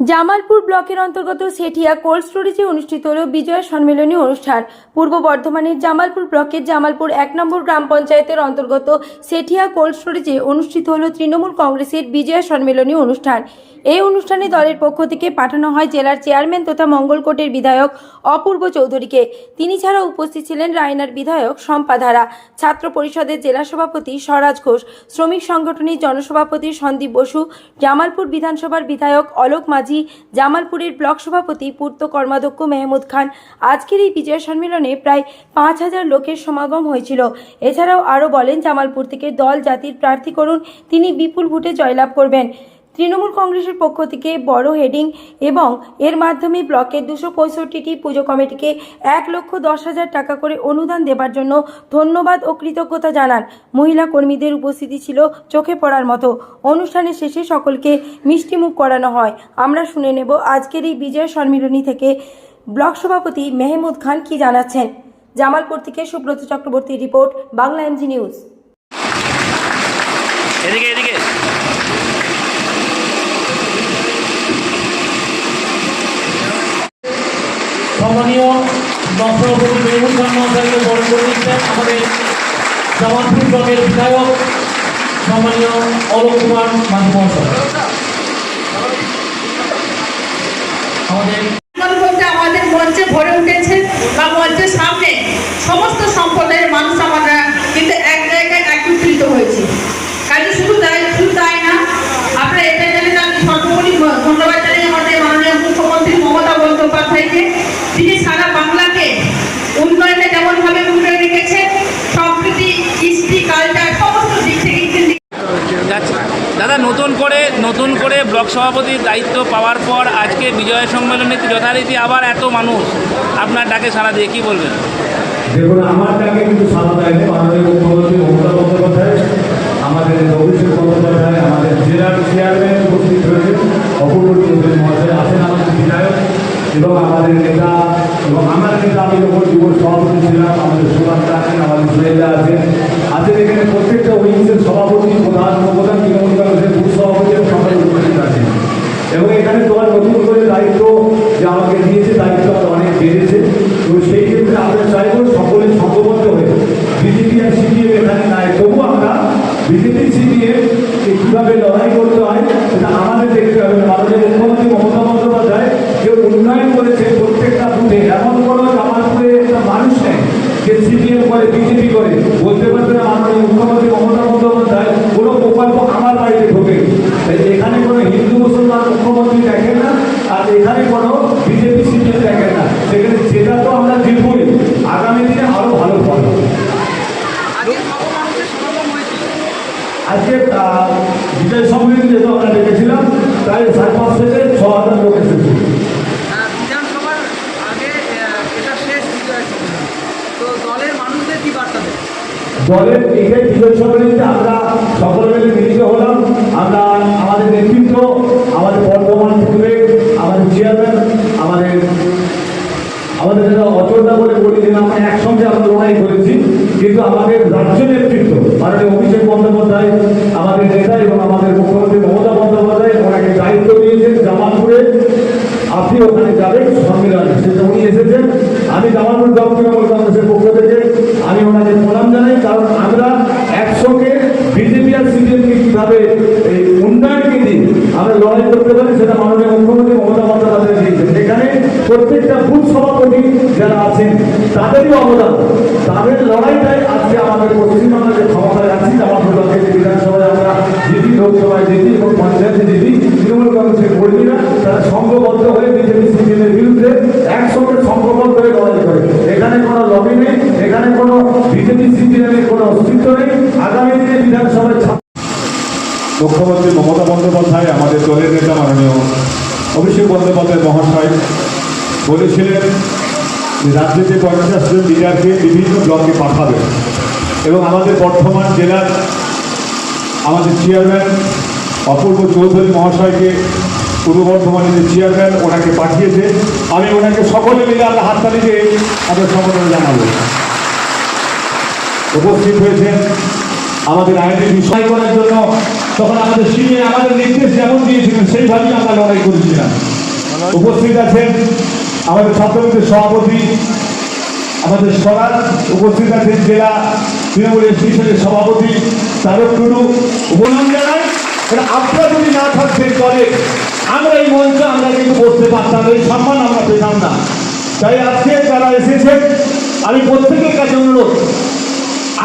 জামালপুর ব্লকের অন্তর্গত সেঠিয়া কোল্ড স্টোরেজে অনুষ্ঠিত হল বিজয়া সম্মেলনী অনুষ্ঠান। পূর্ব বর্ধমানের জামালপুর ব্লকের জামালপুর এক নম্বর গ্রাম পঞ্চায়েতের অন্তর্গত সেঠিয়া কোল্ড স্টোরেজে অনুষ্ঠিত হল তৃণমূল কংগ্রেসের বিজয়া সম্মেলনী অনুষ্ঠান। এই অনুষ্ঠানে দলের পক্ষ থেকে পাঠানো হয় জেলার চেয়ারম্যান তথা মঙ্গলকোটের বিধায়ক অপূর্ব চৌধুরীকে। তিনি ছাড়া উপস্থিত ছিলেন রায়নার বিধায়ক শম্পা ধারা, ছাত্র পরিষদের জেলা সভাপতি স্বরাজ ঘোষ, শ্রমিক সংগঠনের জনসভাপতি সন্দীপ বসু, জামালপুর বিধানসভার বিধায়ক অলোক মাঝি জামালপুরের ব্লক সভাপতি পূর্ত কর্মাধ্যক্ষ মেহমুদ খান। আজকের এই বিজয় সম্মেলনে প্রায় পাঁচ হাজার লোকের সমাগম হয়েছিল। এছাড়াও আরও বলেন, জামালপুর থেকে দল জাতির প্রার্থী করুন, তিনি বিপুল ভোটে জয়লাভ করবেন। তৃণমূল কংগ্রেসের পক্ষ থেকে বড় হেডিং এবং এর মাধ্যমে ব্লকের দুশো পঁয়ষট্টিটি পুজো কমিটিকে এক লক্ষ দশ হাজার টাকা করে অনুদান দেবার জন্য ধন্যবাদ ও কৃতজ্ঞতা জানান। মহিলা কর্মীদের উপস্থিতি ছিল চোখে পড়ার মতো। অনুষ্ঠানের শেষে সকলকে মিষ্টিমুখ করানো হয়। আমরা শুনে নেব আজকের এই বিজয় সম্মিলনী থেকে ব্লক সভাপতি মেহমুদ খান কি জানাচ্ছেন। জামালপুর থেকে সুব্রত চক্রবর্তীর রিপোর্ট, বাংলা এমজি নিউজ। সম্মানীয় দর্শকপতি মেহমুদ খান মহাশয়কে বরণ করে দিচ্ছেন আমাদের জামালপুর ব্লকের বিধায়ক, সম্মানীয় অলোক কুমার মাঝি মহাশয়। নতুন করে ব্লক সভাপতির দায়িত্ব পাওয়ার পর আজকে বিজয় সম্মেলনীতে যথারীতি আবার এত মানুষ আপনার ডাকে সারা দিয়ে, কি বলবেন? দেখুন, আমার ডাকে কিন্তু সারা দেয়নি মাননীয় মুখ্যমন্ত্রী মমতা বন্দ্যোপাধ্যায়, আমাদের অভিষেক বন্দ্যোপাধ্যায়, আমাদের জেলার চেয়ারম্যান উপস্থিত হয়েছে অপূর্ব চৌধুরী মহাশয় আছেন আমাদের বিধায়ক এবং আমাদের নেতা এবং আমার নেতা আমি যখন যুব সভাপতি ছিলাম, আমাদের সুভাষ আছেন, আমাদের সুরেন্দা আছেন। আছেন এখানে প্রত্যেকটা উইংসের সভাপতি, প্রধান, উপপ্রধান, তৃণমূল কংগ্রেসের আমার বাড়িতে ঢোকে এখানে কোনো হিন্দু, মুসলমান, মুখ্যমন্ত্রী দেখেন না, আর এখানে কোনো বিজেপি সিপিএম দেখেন না। সেখানে সেটা তো আমরা জিতবই আগামী দিনে আরও ভালো ফল আজকে বিজয় সম্মেলন যেহেতু আমরা ডেকেছিলাম তাই সাড়ে পাঁচ থেকে ছ হাজার লোক এসেছে আহ, বিধানসভার আগে আহ, এটা শেষ বিজয় সম্মেলন তো দলের মানুষদের কি বার্তা দেবে দলের এটাই বিজয় সম্মেলনীতে আমরা সকলে মিলে মিলিত হলাম। আমরা আমাদের নেতৃত্ব, আমাদের বর্ধমান পূর্বে আমাদের চেয়ারম্যান আমাদের আমাদের যেটা অচলটা বলে বলি যে আমরা একসঙ্গে আমরা লড়াই করেছি। কিন্তু আমাদের রাজ্য নেতৃত্ব, মাননীয় অভিষেক বন্দ্যোপাধ্যায়, আমাদের নেতা এবং আমাদের মুখ্যমন্ত্রী মমতা বন্দ্যোপাধ্যায় ওনাকে দায়িত্ব দিয়েছেন জামালপুরে। আপনি ওখানে যাবেন সম্মেলনে সেটা উনি এসেছেন আমি জামালপুর ব্লক তৃণমূল কংগ্রেসের পক্ষ থেকে আমি ওনাকে প্রণাম জানাই কারণ আমরা একসঙ্গে বিজেপি আর সিপিএমকে কীভাবে এই উন্নয়নকে দিই আমরা লড়াই করতে পারি, সেটা মাননীয় মুখ্যমন্ত্রী মমতা বন্দ্যোপাধ্যায় দিয়েছেন। এখানে প্রত্যেকটা বুথ সভাপতি যারা আছেন, তাদেরই অবদান। তাদের লড়াইটাই আজকে আমাদের পশ্চিমবাংলার যে ক্ষমতায় আছি জামালপুর ব্লকের বিধানসভায় আমরা জিতি লোকসভায় জিতি এবং পঞ্চায়েতে জিতি তৃণমূল কংগ্রেসের কর্মীরা, তারা সংঘবদ্ধ হয়ে বিজেপি সিপিএমের বিরুদ্ধে একসঙ্গে সংঘবদ্ধ হয়ে লড়াই করে। এখানে কোনো লবি নেই, এখানে কোনো বিজেপি সিপিএমের কোনো অস্তিত্ব নেই। আগামী দিনে মুখ্যমন্ত্রী মমতা বন্দ্যোপাধ্যায়, আমাদের দলের নেতা মাননীয় অভিষেক বন্দ্যোপাধ্যায় মহাশয় বলেছিলেন যে রাজ্যে পঞ্চাশ জন লিডারকে বিভিন্ন ব্লকে পাঠাবে। এবং আমাদের বর্ধমান জেলার আমাদের চেয়ারম্যান অপূর্ব চৌধুরী মহাশয়কে পূর্ব বর্ধমানের যে চেয়ারম্যান, ওনাকে পাঠিয়েছে। আমি ওনাকে সকলে মিলে আমরা হাততালি দিয়ে আমরা সমর্থন জানাব। উপস্থিত হয়েছেন আমাদের আইনের বিষয় করার জন্য তখন আমাদের সিনিয়র আমাদের নির্দেশ যেমন দিয়েছিলেন, সেইভাবেই আমরা লড়াই করেছিলাম। উপস্থিত আছেন আমাদের ছাত্রলীগের সভাপতি, আমাদের সরার উপস্থিত আছেন জেলা তৃণমূল এসোসিয়েশনের সভাপতি তারক টুডু। উপনাম কারণ আপনারা যদি না থাকতেন দলে, আমরা এই মঞ্চে আমরা কিন্তু বসতে পারতাম এই সম্মান আমরা পেতাম না। তাই আজকে যারা এসেছেন, আমি প্রত্যেকের কাছে অনুরোধ,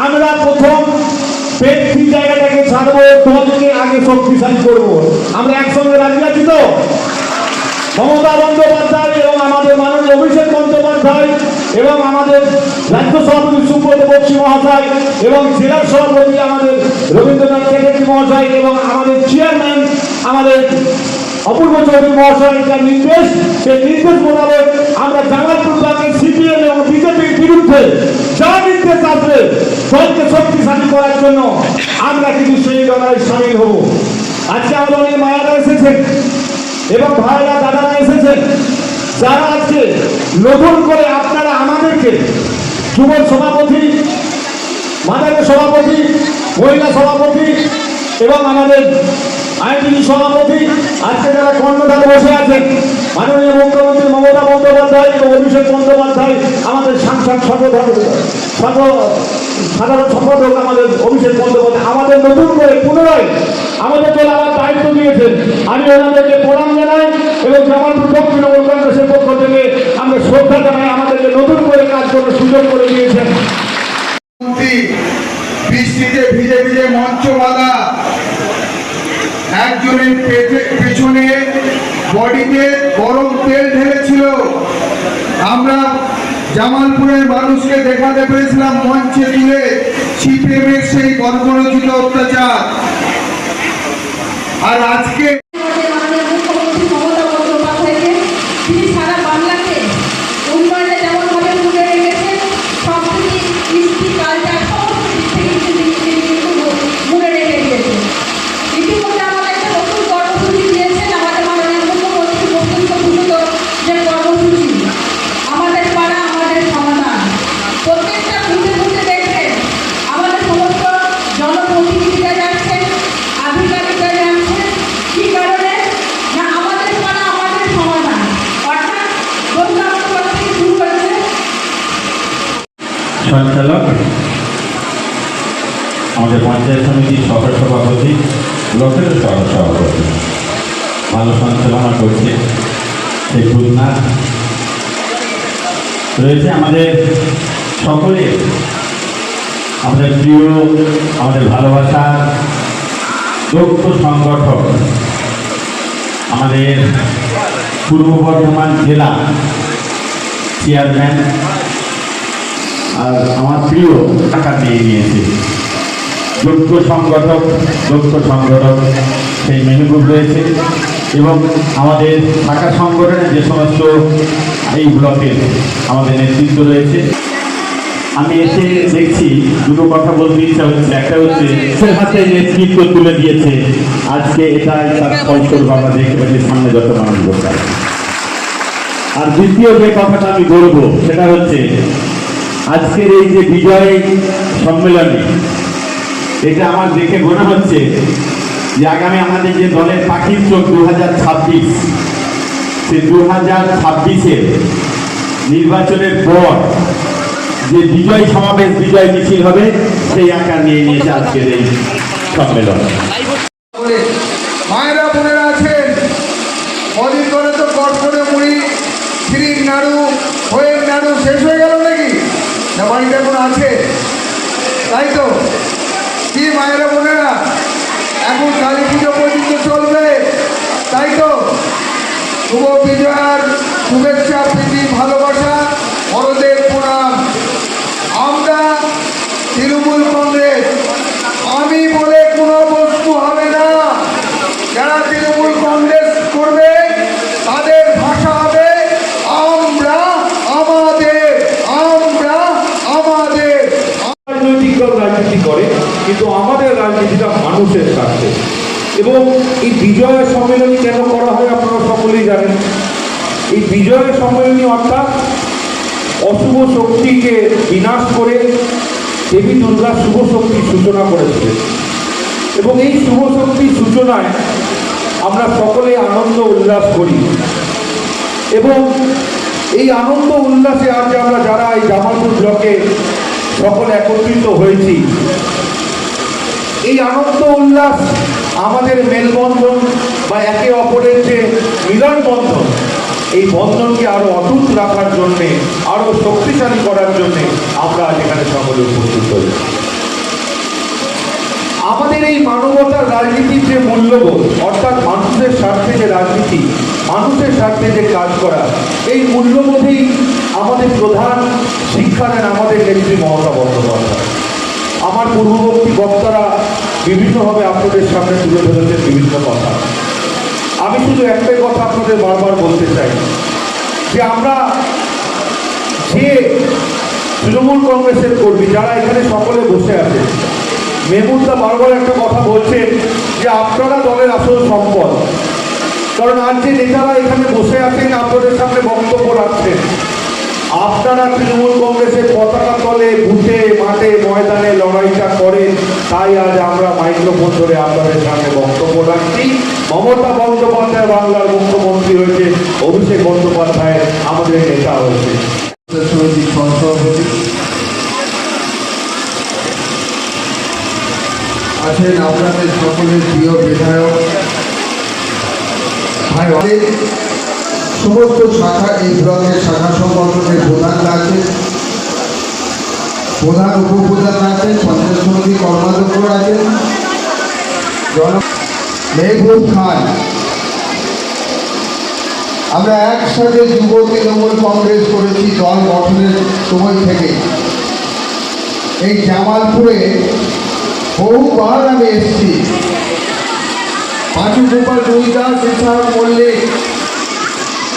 আমরা প্রথম ব্যক্তি জায়গাটাকে ছাড়বো দলকে আগে শক্তিশালী করব। আমরা একসঙ্গে রাজি আছি তো? মমতা বন্দ্যোপাধ্যায় এবং আমাদের মাননীয় অভিষেক বন্দ্যোপাধ্যায় এবং আমাদের রাজ্য সভাপতি সুব্রত বক্সী মহাশয় এবং জেলা সভাপতি আমাদের রবীন্দ্রনাথ চ্যাটার্জি মহাশয় এবং আমাদের চেয়ারম্যান আমাদের অপূর্ব চৌধুরী মহাশয় যার নির্দেশ, সেই নির্দেশ মোতাবেক আমরা জামালপুর ব্লকের সিপিএম এবং বিজেপির বিরুদ্ধে যা নির্দেশ আসবে দলকে শক্তিশালী করার জন্য আমরা কিন্তু সেই লড়াই সামিল হব। আজকে আমাদের অনেক মায়ারা এসেছেন এবং ভাইরা দাদারা এসেছেন। যারা আজকে নতুন করে আপনারা আমাদেরকে যুব সভাপতি, মাদারের সভাপতি, মহিলা সভাপতি এবং আমাদের আইনজীবী সভাপতি, আজকে যারা কর্ণধারে বসে আছেন, মাননীয় মুখ্যমন্ত্রী মমতা বন্দ্যোপাধ্যায় এবং অভিষেক বন্দ্যোপাধ্যায়, আমাদের সাংসদ সর্বধর্ম সর্ব সাধারণ সম্পাদক আমাদের অভিষেক বন্দ্যোপাধ্যায়, আমাদের নতুন করে পুনরায় আমাদের দল আমার দায়িত্ব দিয়েছেন। আমি ওনাদেরকে প্রণাম জানাই এবং জামালপুর তৃণমূল কংগ্রেসের পক্ষ থেকে আমরা শ্রদ্ধা জানাই, আমাদেরকে নতুন করে কাজ করার সুযোগ করে দিয়েছেন। বৃষ্টিতে ভিজে ভিজে মঞ্চ একজনের পেছনে বডিতে গরম তেল ঢেলেছিল। আমরা জামালপুরের মানুষকে দেখাতে পেরেছিলাম মঞ্চে তুলে সিপিএমের সেই গর্বরচিত অত্যাচার। আর আজকে ব্লকের সহ সভাপতি ভালো সঞ্চালনা করছে। সেই খুলনা রয়েছে আমাদের সকলে আমাদের প্রিয়, আমাদের ভালোবাসা দক্ষ সংগঠক, আমাদের পূর্ব বর্ধমান জেলা চেয়ারম্যান আর আমার প্রিয় টাকা নিয়ে নিয়েছে। যোগ্য সংগঠক, দক্ষ সংগঠক সেই মেহবুব রয়েছে এবং আমাদের শাখা সংগঠনের যে সমস্ত এই ব্লকের আমাদের নেতৃত্ব রয়েছে। আমি এসে দেখছি, দুটো কথা বলতে ইচ্ছা হচ্ছে। একটা হচ্ছে হাতে নেতৃত্ব তুলে দিয়েছে। আজকে এটাই তার ফলস্বরূপ আমরা দেখতে পাচ্ছি, সামনে যত মানুষ আর দ্বিতীয় যে কথাটা আমি বলব, সেটা হচ্ছে, আজকের এই যে বিজয় সম্মেলনী এটা আমার দেখে মনে হচ্ছে যে আগামী আমাদের যে দলের পাখির চোখ দু হাজার ছাব্বিশ, সে দু হাজার ছাব্বিশের নির্বাচনের পর যে বিজয় সমাবেশ, বিজয় মিছিল হবে, সেই আকার নিয়ে নিয়েছে আজকের এই সম্মেলন। করে মায়েরা বোনেরা আছেন, কদিন ধরে তো কটকরে মুড়ি, ক্ষীরির নাড়ু, হয়ের নাড়ু শেষ হয়ে গেল নাকি? না, বাড়িতে এখন আছে? তাই তো? মায়েরা বোনেরা এখন কালী পুজো পর্যন্ত চলবে। তাই তো শুভ বিজয়ার শুভেচ্ছা প্রীতি ভালোবাসা বড়দের প্রণাম আমরা তৃণমূল কংগ্রেস আমি বলে কোনো বস্তু হবে না যারা তৃণমূল কংগ্রেস করবে তাদের ভাষা হবে আমরা আমাদের আমরা আমাদের রাজনৈতিক দল রাজনীতি করে কিন্তু আমাদের রাজনীতিটা মানুষের স্বার্থে এবং এই বিজয় সম্মেলনী কেন করা হয় আপনারা সকলেই জানেন। এই বিজয় সম্মেলনী অর্থাৎ অশুভ শক্তিকে বিনাশ করে দেবী দুর্গা শুভ শক্তির সূচনা করেছিলেন এবং এই শুভ শক্তির সূচনায় আমরা সকলে আনন্দ উল্লাস করি। এবং এই আনন্দ উল্লাসে আজ আমরা যারা এই জামালপুর ব্লকে সকলে একত্রিত হয়েছি, এই আনন্দ উল্লাস আমাদের মেলবন্ধন বা একে অপরের যে মিলন বন্ধন এই বন্ধনকে আরও অটুট রাখার জন্যে, আরও শক্তিশালী করার জন্যে আমরা এখানে সকলে উপস্থিত হয়েছি আমাদের এই মানবতার রাজনীতির যে মূল্যবোধ, অর্থাৎ মানুষের স্বার্থে যে রাজনীতি, মানুষের স্বার্থে যে কাজ করা, এই মূল্যবোধেই আমাদের প্রধান শিক্ষা দেন আমাদের নেত্রী মমতা বন্দ্যোপাধ্যায়। আমার পূর্ববর্তী বক্তারা বিভিন্নভাবে আপনাদের সামনে তুলে ধরেছেন বিভিন্ন কথা। আমি শুধু একটাই কথা আপনাদের বারবার বলতে চাই, যে আমরা যে তৃণমূল কংগ্রেসের কর্মী যারা এখানে সকলে বসে আছে, মেহমুদা বারবার একটা কথা বলছেন যে আপনারা দলের আসল সম্পদ। কারণ আজ যে নেতারা এখানে বসে আছেন, আপনাদের সামনে বক্তব্য রাখছেন আপনারা তৃণমূল কংগ্রেসের পতাকা তলে বুথে, মাঠে, ময়দানে লড়াইটা করেন, তাই আজ আমরা মাইক্রোফোন ধরে আপনাদের সামনে বক্তব্য রাখছি। মমতা বন্দ্যোপাধ্যায় বাংলার মুখ্যমন্ত্রী হয়েছে, অভিষেক বন্দ্যোপাধ্যায় আমাদের নেতা হয়েছে। আছেন আপনাদের সকলের প্রিয় বিধায়ক। ভাই সমস্ত শাখা এই ব্লকের শাখা সংগঠনের প্রধান আছে প্রধান উপপ্রধান আছেন পঞ্চায়েত সমিতি কর্মাধ্যক্ষ জন মেহবুব খান। আমরা একসাথে যুব তৃণমূল কংগ্রেস করেছি দল গঠনের সময় থেকে। এই জামালপুরে বহুবার আমি এসেছি। পাঁচু গোপাল দুই দাস ইসাহাক মল্লিক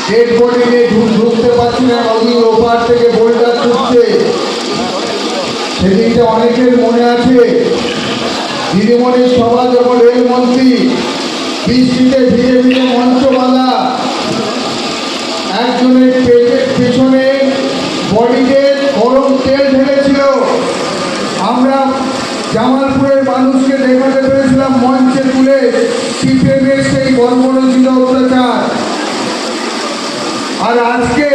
বডি ঢুকতে পারছি না, নদী ওপার থেকে বোল্ডার ছুটছে। সেদিনটা অনেকের মনে আছে। দিদিমণির সভা যখন রেলমন্ত্রী, বৃষ্টিতে ভিজে ভিজে মঞ্চ বাঁধা একজনের পেটের পেছনে বডিতে গরম তেল ঢেলেছিল আমরা জামালপুরের মানুষকে দেখাতে পেরেছিলাম মঞ্চে তুলে সিপিএমের সেই বর্বরচিত অত্যাচার আর আজকে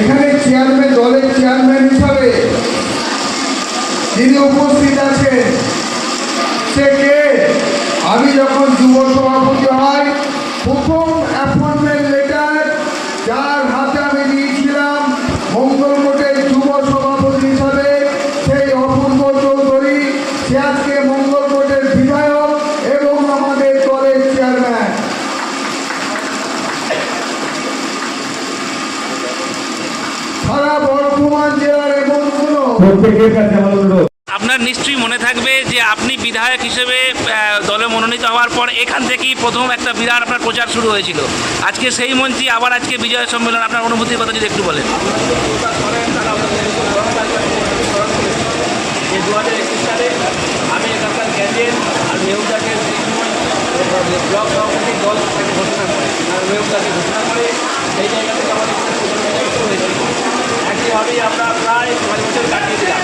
এখানে চেয়ারম্যান দলের চেয়ারম্যান হিসাবে যিনি উপস্থিত আছেন সে কে আমি যখন যুব সভাপতি হয় প্রথম অ্যাপয়েন্টমেন্ট লেটার যার হাতে আমি দিয়েছিলাম মঙ্গলকোটের যুব সভাপতি হিসাবে সেই অপূর্ব চৌধুরী সে আজকে মঙ্গলকোটের বিধায়ক এবং আমাদের দলের চেয়ারম্যান সারা বর্ধমান জেলার এমন কোনো প্রত্যেকের কাছে আমার অনুরোধ আপনার নিশ্চয়ই মনে থাকবে যে আপনি বিধায়ক হিসেবে মনোনীত হওয়ার পর এখান থেকেই প্রথম একটা বিরাট আপনার প্রচার শুরু হয়েছিল। আজকে সেই মঞ্চে আবার আজকে বিজয় সম্মেলন, আপনার অনুভূতির কথা যদি একটু বলেন। দু হাজার একুশ সালে আমি আর ব্লক ঘোষণা করে। আর ঘোষণা করে, সেই জায়গা থেকে আমাদের একইভাবেই আমরা প্রায় পাঁচ বছর কাটিয়ে দিলাম।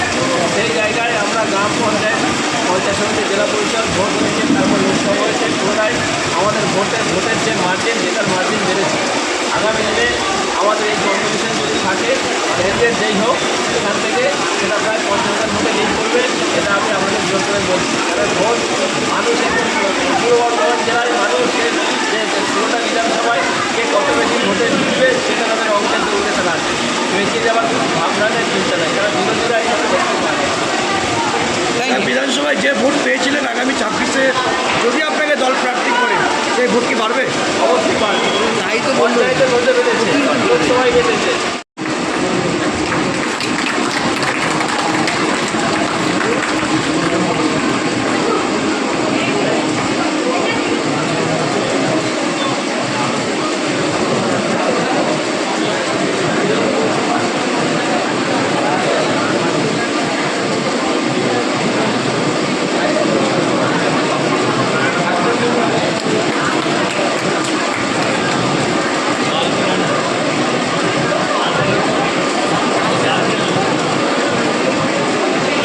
সেই জায়গায় আমরা গ্রাম পঞ্চায়েত পঞ্চায়েত সমিতি, জেলা পরিষদ, ভোট হয়েছে, তারপর লোকসভা হয়েছে, পুনরায় আমাদের ভোটের ভোটের যে মার্জিন জেতার মার্জিন বেড়েছে। আগামী দিনে আমাদের এই কম্পিটিশন যদি থাকে এদের যেই হোক, সেখান থেকে সেটা প্রায় পঞ্চাশ হাজার ভোটে লিড করবে, এটা আমি আমাদের জোর করে বলছি। কারণ ভোট, মানুষ এখন পূর্ব বর্ধমান জেলায় মানুষের যে ষোলোটা বিধানসভায় কে কত বেশি ভোটে জিতবে, সেটা তাদের অঙ্কের দৌড়ে তারা আছে বেঁচে যাওয়ার কোনো ভাবনা নেই চিন্তা নেই, কারণ বিরোধীরা এইভাবে দেখতে পারে বিধানসভায় যে ভোট পেয়েছিলেন আগামী ছাব্বিশে যদি আপনাকে দল প্রাপ্তি করে সেই ভোট কি বাড়বে? অবশ্যই বাড়বে। তাই তো বলতে লোকসভায় মধ্যে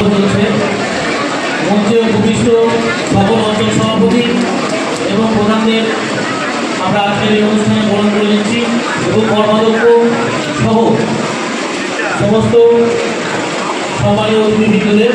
করেছে মঞ্চে উপবিষ্ট সকল অঞ্চল সভাপতি এবং প্রধানদের আমরা আজকের এই অনুষ্ঠানে বরণ করে নিচ্ছি এবং কর্মাধ্যক্ষ সহ সমস্ত সম্মানীয় অতিথিবৃন্দদের